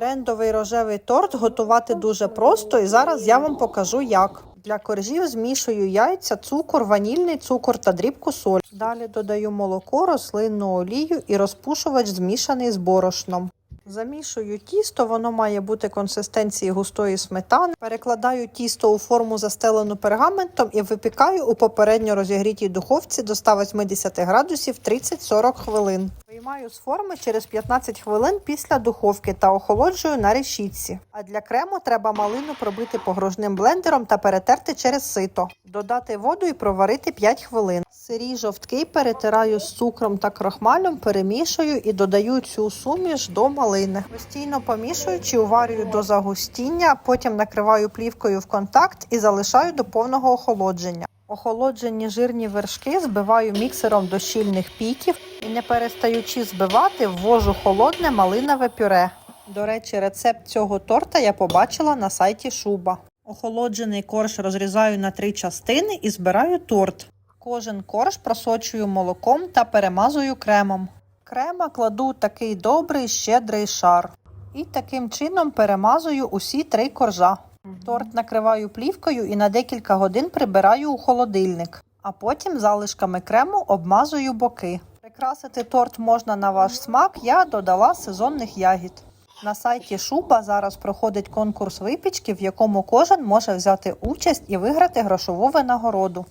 Трендовий рожевий торт готувати дуже просто, і зараз я вам покажу як. Для коржів змішую яйця, цукор, ванільний цукор та дрібку соль. Далі додаю молоко, рослинну олію і розпушувач змішаний з борошном. Замішую тісто, воно має бути консистенції густої сметани. Перекладаю тісто у форму застелену пергаментом і випікаю у попередньо розігрітій духовці до 180 градусів 30-40 хвилин. Виймаю з форми через 15 хвилин після духовки та охолоджую на решітці. А для крему треба малину пробити погружним блендером та перетерти через сито. Додати воду і проварити 5 хвилин. Сирі жовтки перетираю з цукром та крохмалем, перемішую і додаю цю суміш до малини. Постійно помішуючи, уварюю до загустіння, потім накриваю плівкою в контакт і залишаю до повного охолодження. Охолоджені жирні вершки збиваю міксером до щільних піків і не перестаючи збивати, ввожу холодне малинове пюре. До речі, рецепт цього торта я побачила на сайті Шуба. Охолоджений корж розрізаю на три частини і збираю торт. Кожен корж просочую молоком та перемазую кремом. Крема кладу такий добрий щедрий шар. І таким чином перемазую усі три коржа. Торт накриваю плівкою і на декілька годин прибираю у холодильник, а потім залишками крему обмазую боки. Прикрасити торт можна на ваш смак, я додала сезонних ягід. На сайті Шуба зараз проходить конкурс випічки, в якому кожен може взяти участь і виграти грошову винагороду.